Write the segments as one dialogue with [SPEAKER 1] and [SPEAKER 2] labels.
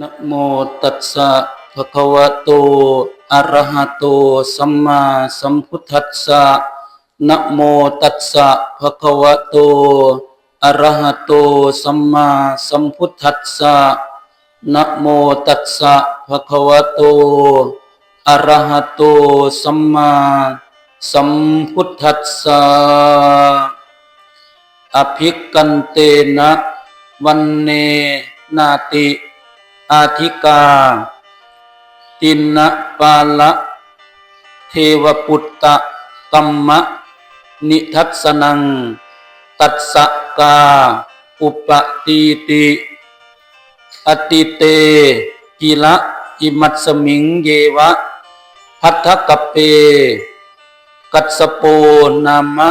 [SPEAKER 1] นะโมตัสสะภะคะวะโตอะระหะโตสัมมาสัมพุทธัสสะนะโมตัสสะภะคะวะโตอะระหะโตสัมมาสัมพุทธัสสะนะโมตัสสะภะคะวะโตอะระหะโตสัมมาสัมพุทธัสสะอภิกันเตนะวันเนนาติ อาธิกา ตินะปาละเทวปุตตะกัมมะ นิทัสสนัง ตัสสกา อุปตีติ อติเต กิละอิมัตสมิงเยวะ พัทธกเป กัสสโปนามะ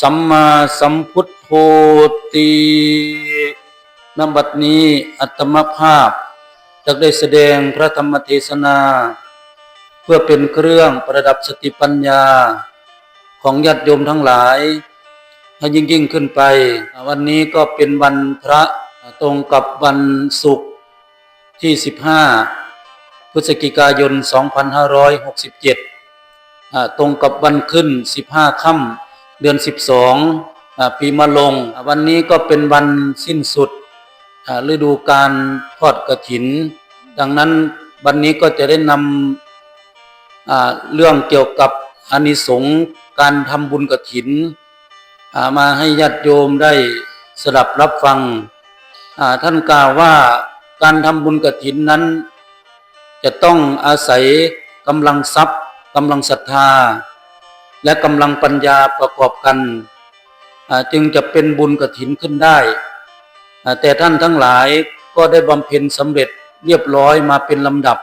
[SPEAKER 1] สัมมาสัมพุทโธตินบัดนี้อัตมภาพ จะได้แสดงพระธรรมเทศนา เพื่อเป็นเครื่องประดับสติปัญญาของญาติโยมทั้งหลายให้ยิ่งยิ่งขึ้นไป วันนี้ก็เป็นวันพระตรงกับวันศุกร์ที่ 15 พฤศจิกายน 2567อ่าตรงกับวันขึ้น 15 ค่ำเดือน 12อ่าปีมะลง วันนี้ก็เป็นวันสิ้นสุด ฤดูการทอดกระถิน ดังนั้นวันนี้ก็จะได้นำเรื่องเกี่ยวกับอานิสงส์การทำบุญกระถินอ่ามาให้ญาติโยมได้สดับรับฟัง ท่านกล่าวว่าการทำบุญกระถินนั้น จะต้องอาศัยกำลังทรัพย์กำลังศรัทธา และกำลังปัญญาประกอบกัน จึงจะเป็นบุญกระถินขึ้นได้ แต่ท่านทั้งหลายก็ได้บำเพ็ญสำเร็จเรียบร้อยมาเป็นลำดับ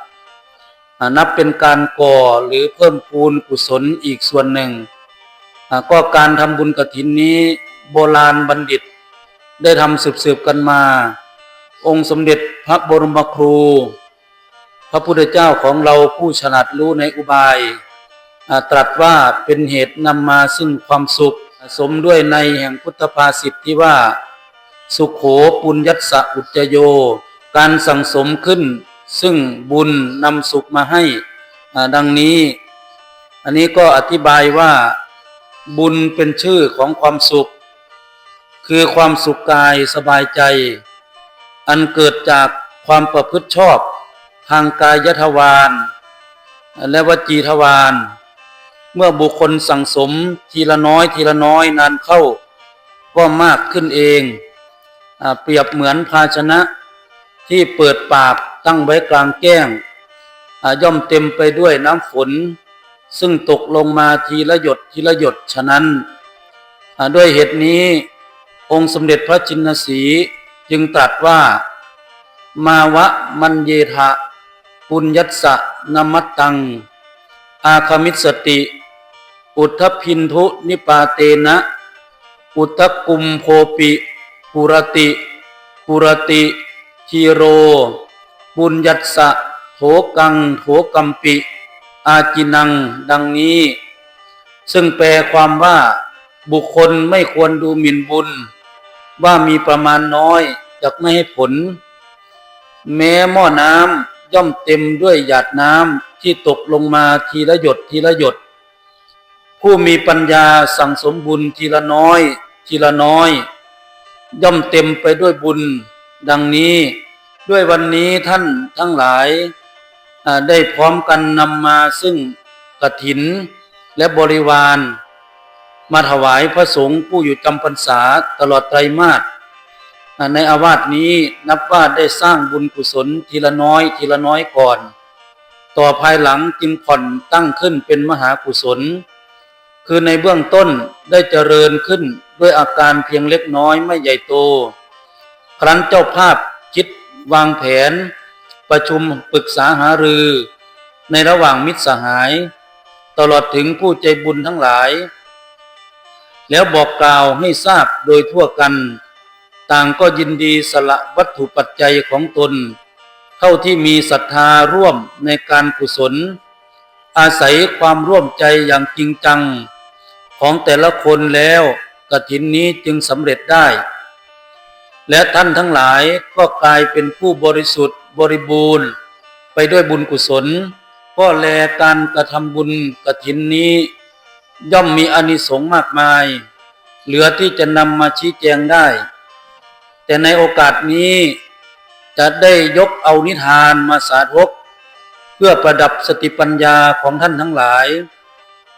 [SPEAKER 1] นับเป็นการก่อหรือเพิ่มพูนกุศลอีกส่วนหนึ่ง ก็การทำบุญกระถินนี้โบราณบัณฑิต ได้ทำสืบๆกันมา องค์สมเด็จพระบรมครู พระพุทธเจ้าของเราผู้ฉลาดรู้ในอุบาย ตรัสว่าเป็นเหตุนำมาซึ่งความสุขสมด้วยในแห่งพุทธภาษิตที่ว่า สุขโขปุญญัสสะอุจโย การสั่งสมขึ้น ซึ่งบุญนำสุขมาให้ดังนี้ อันนี้ก็อธิบายว่าบุญเป็นชื่อของความสุข คือความสุขกายสบายใจ อันเกิดจากความประพฤติชอบ ทางกายทวารและวจีทวารเมื่อบุคคลสั่งสมทีละน้อยทีละน้อยนานเข้า ก็มากขึ้นเอง เปรียบเหมือนภาชนะที่เปิดปากตั้งไว้กลางแก้งย่อมเต็มไปด้วยน้ำฝน ซึ่งตกลงมาทีละหยดทีละหยดฉะนั้นด้วยเหตุนี้องค์สมเด็จพระจินสีจึงตรัสว่า มาวะมันเยทะปุญญัสสะนมัตตัง อาคามิสติ อุทธพินทุนิปาเตนะ อุทธกุมโพปิ ปุรติ ปุรติทีโรปุญญัสสะโถกัง โถกัมปิ อาจินัง ดังนี้ ซึ่งแปลความว่าบุคคลไม่ควรดูหมิ่นบุญ ว่ามีประมาณน้อยจะไม่ให้ผล แม้หม้อน้ำย่อมเต็มด้วยหยาดน้ำที่ตกลงมาทีละหยดทีละหยด ผู้มีปัญญาสั่งสมบุญทีละน้อย ทีละน้อย ย่อมเต็มไปด้วยบุญดังนี้ ด้วยวันนี้ท่านทั้งหลายได้พร้อมกันนำมาซึ่งกถินและบริวาร มาถวายพระสงฆ์ผู้อยู่จำพรรษาตลอดไตรมาสในอาวาสนี้นับว่าได้สร้างบุญกุศลทีละน้อยทีละน้อยก่อน ต่อภายหลังจึงผ่อนตั้งขึ้นเป็นมหากุศล คือในเบื้องต้นได้เจริญขึ้น ด้วยอาการเพียงเล็กน้อยไม่ใหญ่โต ครั้นเจ้าภาพคิดวางแผน ประชุมปรึกษาหารือ ในระหว่างมิตรสหาย ตลอดถึงผู้ใจบุญทั้งหลาย แล้วบอกกล่าวให้ทราบโดยทั่วกัน ต่างก็ยินดีสละวัตถุปัจจัยของตน เท่าที่มีศรัทธาร่วมในการกุศล อาศัยความร่วมใจอย่างจริงจังของแต่ละคนแล้ว กฐินนี้จึงสำเร็จได้ และท่านทั้งหลายก็กลายเป็นผู้บริสุทธิ์บริบูรณ์ ไปด้วยบุญกุศลก็แลการกระทำบุญกระถินนี้ ย่อมมีอนิสงส์มากมาย เหลือที่จะนำมาชี้แจงได้ แต่ในโอกาสนี้จะได้ยกเอานิทานมาสาธกเพื่อประดับสติปัญญาของท่านทั้งหลาย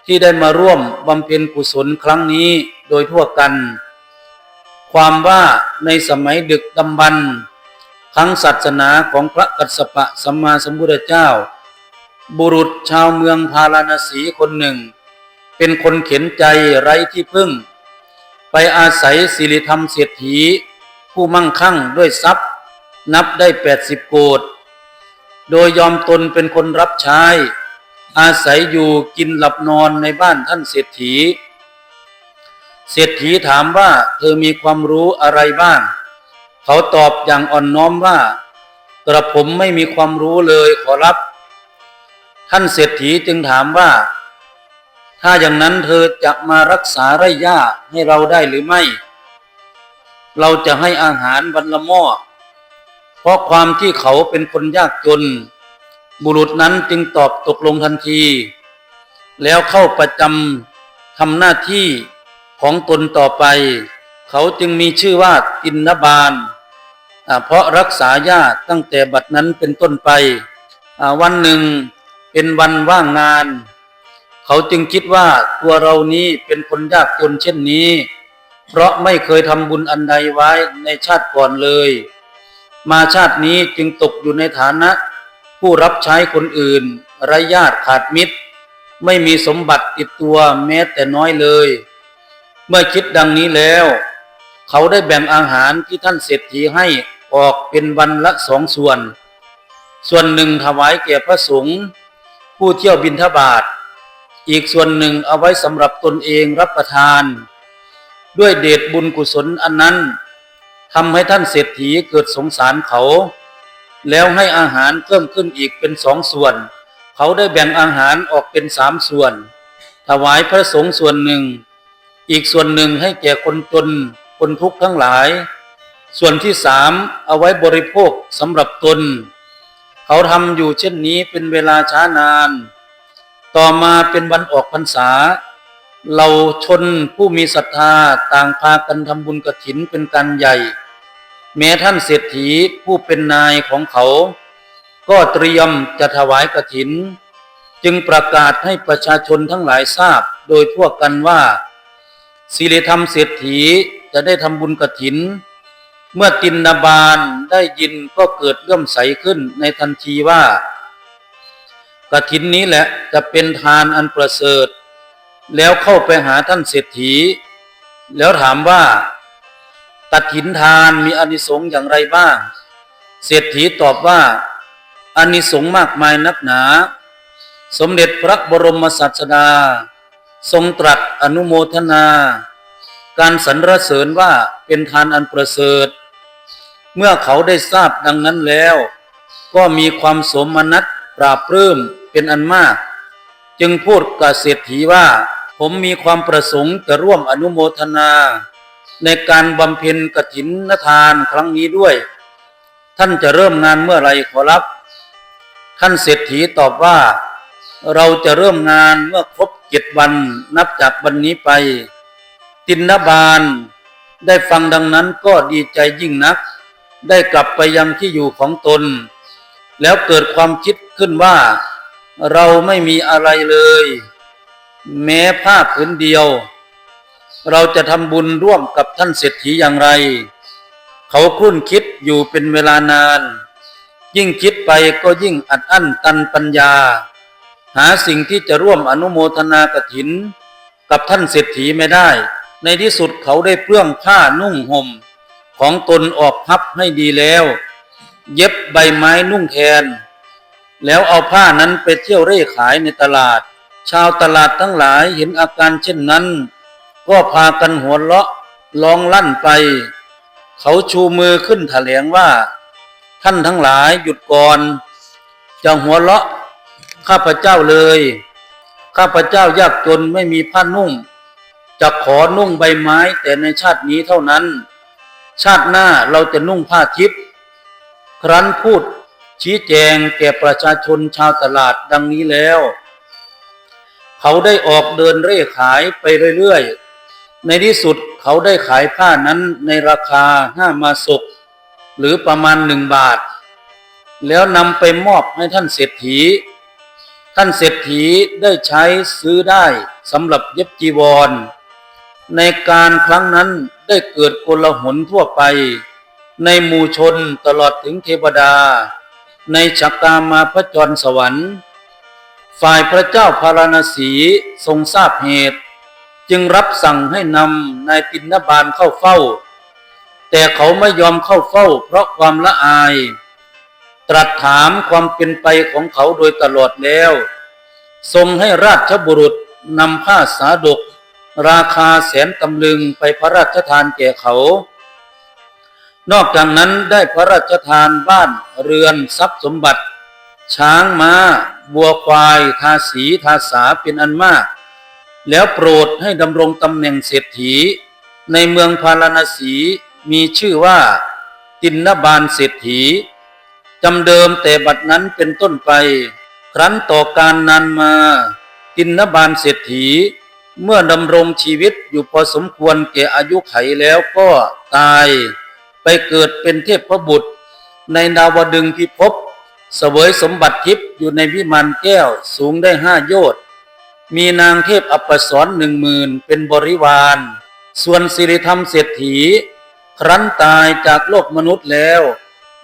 [SPEAKER 1] ที่ได้มาร่วมบำเพ็ญกุศลครั้งนี้โดยทั่วกัน ความว่าในสมัยดึกดำบรรพ์ครั้งศาสนาของพระกัสสปะสัมมาสัมพุทธเจ้า บุรุษชาวเมืองพาราณสีคนหนึ่ง เป็นคนเข็นใจไร้ที่พึ่ง ไปอาศัยศิริธรรมเศรษฐี ผู้มั่งคั่งด้วยทรัพย์ นับได้แปดสิบโกดโดยยอมตนเป็นคนรับใช้ อาศัยอยู่กินหลับนอนในบ้านท่านเศรษฐี เศรษฐีถามว่าเธอมีความรู้อะไรบ้าง เขาตอบอย่างอ่อนน้อมว่ากระผมไม่มีความรู้เลยขอรับ ท่านเศรษฐีจึงถามว่า ถ้าอย่างนั้นเธอจะมารักษาไร่หญ้าให้เราได้หรือไม่ เราจะให้อาหารวันละหม้อเพราะความที่เขาเป็นคนยากจน บุรุษนั้นจึงตอบตกลงทันที แล้วเข้าประจำทำหน้าที่ของตนต่อไป เขาจึงมีชื่อว่าตินนบาลเพราะรักษาญาติตั้งแต่บัดนั้นเป็นต้นไป วันหนึ่งเป็นวันว่างงาน เขาจึงคิดว่าตัวเรานี้เป็นคนยากจนเช่นนี้ เพราะไม่เคยทำบุญอันใดไว้ในชาติก่อนเลย มาชาตินี้จึงตกอยู่ในฐานะ ผู้รับใช้คนอื่นไร้ญาติขาดมิตร ไม่มีสมบัติติดตัวแม้แต่น้อยเลย เมื่อคิดดังนี้แล้ว เขาได้แบ่งอาหารที่ท่านเศรษฐีให้ออกเป็นวันละสองส่วน ส่วนหนึ่งถวายแก่พระสงฆ์ผู้เที่ยวบิณฑบาตอีกส่วนหนึ่งเอาไว้สำหรับตนเองรับประทาน ด้วยเดชบุญกุศลอันนั้นทำให้ท่านเศรษฐีเกิดสงสารเขา แล้วให้อาหารเพิ่มขึ้นอีกเป็นสองส่วน เขาได้แบ่งอาหารออกเป็นสามส่วน ถวายพระสงฆ์ส่วนหนึ่ง อีกส่วนหนึ่งให้แก่คนจนคนทุกข์ทั้งหลาย ส่วนที่สามเอาไว้บริโภคสำหรับตน เขาทำอยู่เช่นนี้เป็นเวลาช้านาน ต่อมาเป็นวันออกพรรษาเราชนผู้มีศรัทธาต่างพากันทำบุญกระถินเป็นการใหญ่ แม้ท่านเศรษฐีผู้เป็นนายของเขา ก็เตรียมจะถวายกระถิน จึงประกาศให้ประชาชนทั้งหลายทราบโดยทั่วกันว่าศิริธรรมเศรษฐีจะได้ทำบุญกระถิน เมื่อตินนาบาลได้ยินก็เกิดเลื่อมใสขึ้นในทันทีว่ากระถินนี้แหละจะเป็นทานอันประเสริฐ แล้วเข้าไปหาท่านเศรษฐี แล้วถามว่า กฐินทานมีอนิสงส์อย่างไรบ้าง เศรษฐีตอบว่าอนิสงส์มากมายนักหนา สมเด็จพระบรมศาสดา ทรงตรัสอนุโมทนา การสรรเสริญว่าเป็นทานอันประเสริฐ เมื่อเขาได้ทราบดังนั้นแล้ว ก็มีความสมนัตปราบปลื้มเป็นอันมาก จึงพูดกับเศรษฐีว่า ผมมีความประสงค์จะร่วมอนุโมทนา ในการบำเพ็ญกฐินทานครั้งนี้ด้วย ท่านจะเริ่มงานเมื่อไรขอรับ ท่านเศรษฐีตอบว่า เราจะเริ่มงานเมื่อครบเจ็ดวันนับจากวันนี้ไป ตินนบาลได้ฟังดังนั้นก็ดีใจยิ่งนัก ได้กลับไปยังที่อยู่ของตน แล้วเกิดความคิดขึ้นว่า เราไม่มีอะไรเลย แม้ผ้าผืนเดียว เราจะทำบุญร่วมกับท่านเศรษฐีอย่างไร เขาครุ่นคิดอยู่เป็นเวลานาน ยิ่งคิดไปก็ยิ่งอัดอั้นตันปัญญา หาสิ่งที่จะร่วมอนุโมทนากถิน กับท่านเศรษฐีไม่ได้ ในที่สุดเขาได้เปลื้องผ้านุ่งห่ม ของตนออกพับให้ดีแล้ว เย็บใบไม้นุ่งแทน แล้วเอาผ้านั้นไปเที่ยวเร่ขายในตลาด ชาวตลาดทั้งหลายเห็นอาการเช่นนั้น ก็พากันหัวเราะร้องลั่นไป เขาชูมือขึ้นแถลงว่า ท่านทั้งหลายหยุดก่อนจะหัวเราะข้าพเจ้าเลย ข้าพเจ้ายากจนไม่มีผ้านุ่ง จะขอนุ่งใบไม้แต่ในชาตินี้เท่านั้น ชาติหน้าเราจะนุ่งผ้าทิพย์ครั้นพูดชี้แจงแก่ประชาชนชาวตลาดดังนี้แล้ว เขาได้ออกเดินเร่ขายไปเรื่อยๆ ในที่สุดเขาได้ขายผ้านั้นในราคาห้ามาศกหรือประมาณหนึ่งบาท แล้วนำไปมอบให้ท่านเศรษฐี ท่านเศรษฐีได้ใช้ซื้อได้สำหรับเย็บจีวร ในการครั้งนั้นได้เกิดโกลหนทั่วไป ในหมู่ชนตลอดถึงเทวดา ในชักกามาพระจรสวรรค์ ฝ่ายพระเจ้าพาราณสีทรงทราบเหตุ จึงรับสั่งให้นำนายตินนบาลเข้าเฝ้า แต่เขาไม่ยอมเข้าเฝ้า เพราะความละอาย ตรัสถามความเป็นไปของเขาโดยตลอดแล้ว ทรงให้ราชบุรุษนำผ้าสาดก ราคาแสนตำลึงไปพระราชทานแก่เขา นอกจากนั้นได้พระราชทานบ้านเรือนทรัพย์สมบัติ ช้างมา้า บัวควาย ทาสีทาสาเป็นอันมาก แล้วโปรดให้ดำรงตำแหน่งเศรษฐี ในเมืองพาราณสีมีชื่อว่า ตินนบาลเศรษฐีจำเดิมแต่บัดนั้นเป็นต้นไป ครั้นต่อการนานมา ตินนบาลเศรษฐี เมื่อดำรงชีวิตอยู่พอสมควรแก่อายุไขแล้วก็ตาย ไปเกิดเป็นเทพบุตร ในดาวดึงพิภพเสวยสมบัติทิพย์อยู่ในวิมานแก้วสูงได้ห้าโยชน์ มีนางเทพอัปสรหนึ่งหมื่นเป็นบริวาร ส่วนสิริธรรมเศรษฐี ครั้นตายจากโลกมนุษย์แล้ว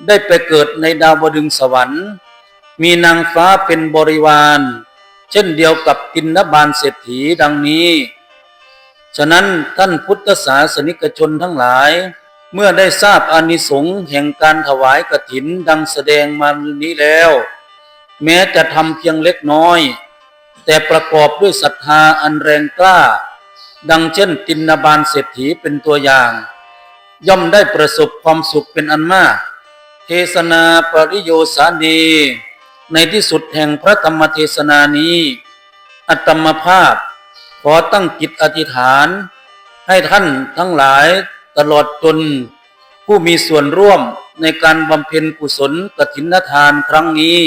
[SPEAKER 1] ได้ไปเกิดในดาวดึงสวรรค์ มีนางฟ้าเป็นบริวาร เช่นเดียวกับตินนบาลเศรษฐีดังนี้ ฉะนั้นท่านพุทธศาสนิกชนทั้งหลาย เมื่อได้ทราบอนิสงส์แห่งการถวายกฐินดังแสดงมานี้แล้ว แม้จะทำเพียงเล็กน้อย แต่ประกอบด้วยศรัทธาอันแรงกล้า ดังเช่น ตินนบาลเศรษฐีเป็นตัวอย่าง ย่อมได้ประสบความสุขเป็นอันมาก เทศนาปริโยสานี ในที่สุดแห่งพระธรรมเทศนานี้ อัตมภาพ ขอตั้งจิตอธิษฐาน ให้ท่านทั้งหลายตลอดจนผู้มีส่วนร่วมในการบำเพ็ญกุศลกฐินทานครั้งนี้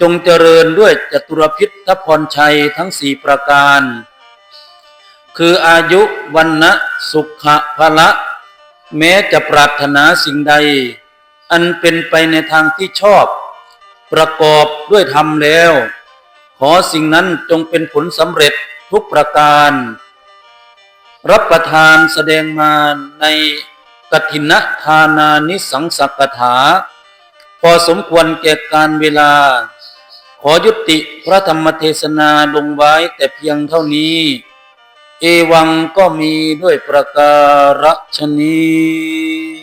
[SPEAKER 1] จงเจริญด้วยจตุรพิษทพรชัยทั้งสี่ประการ คืออายุวันนะสุขะพละ แม้จะปรารถนาสิ่งใด อันเป็นไปในทางที่ชอบ ประกอบด้วยธรรมแล้ว ขอสิ่งนั้นจงเป็นผลสำเร็จทุกประการ รับประทานแสดงมาในกฐินทานานิสังสักถา พอสมควรแก่การเวลา อยุติพระธรรมเทศนาลงไว้แต่เพียงเท่านี้ เอวังก็มีด้วยประการฉนี้